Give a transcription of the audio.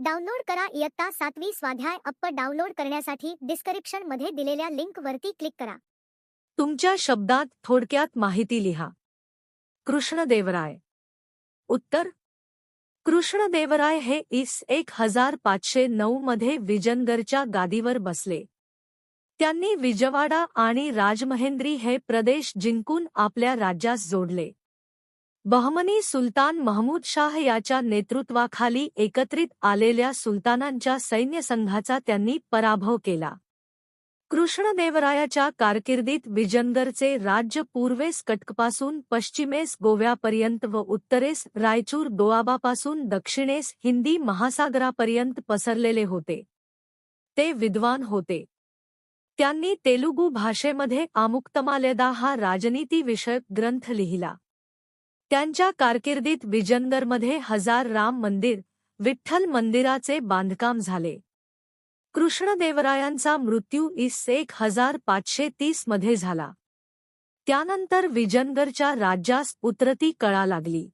Download करा इयत्ता सातवी स्वाध्याय अप्प डाउनलोड करण्यासाठी डिस्क्रिप्शनमध्ये दिलेल्या लिंक वरती क्लिक करा. तुमच्या शब्दात थोडक्यात माहिती लिहा. कृष्णदेवराय. उत्तर. कृष्णदेवराय हे इस एक हजार पाचशे नऊ मध्ये विजनगरच्या गादीवर बसले. त्यांनी विजवाडा आणि राजमहेंद्री हे प्रदेश जिंकून आपल्या राज्यास जोडले. बहमनी सुलतान महमूद शाह याच्या नेतृत्वाखाली एकत्रित आलेल्या सुलतानांच्या सैन्यसंघाचा त्यांनी पराभव केला. कृष्णदेवरायाच्या कारकिर्दीत विजनगरचे राज्य पूर्वेस कटकपासून पश्चिमेस गोव्यापर्यंत व उत्तरेस रायचूर दोआबापासून दक्षिणेस हिंदी महासागरापर्यंत पसरलेले होते. ते विद्वान होते. त्यांनी तेलुगू भाषेमध्ये आमुक्तमालेदा हा राजनीतीविषयक ग्रंथ लिहिला. त्यांच्या कारकिर्दीत विजनगरमध्ये हजार राम मंदिर विठ्ठल मंदिराचे बांधकाम झाले. कृष्णदेवरायांचा मृत्यू इस एक हजार पाचशे तीसमध्ये झाला. त्यानंतर विजनगरच्या राज्यास उतरती कळा लागली.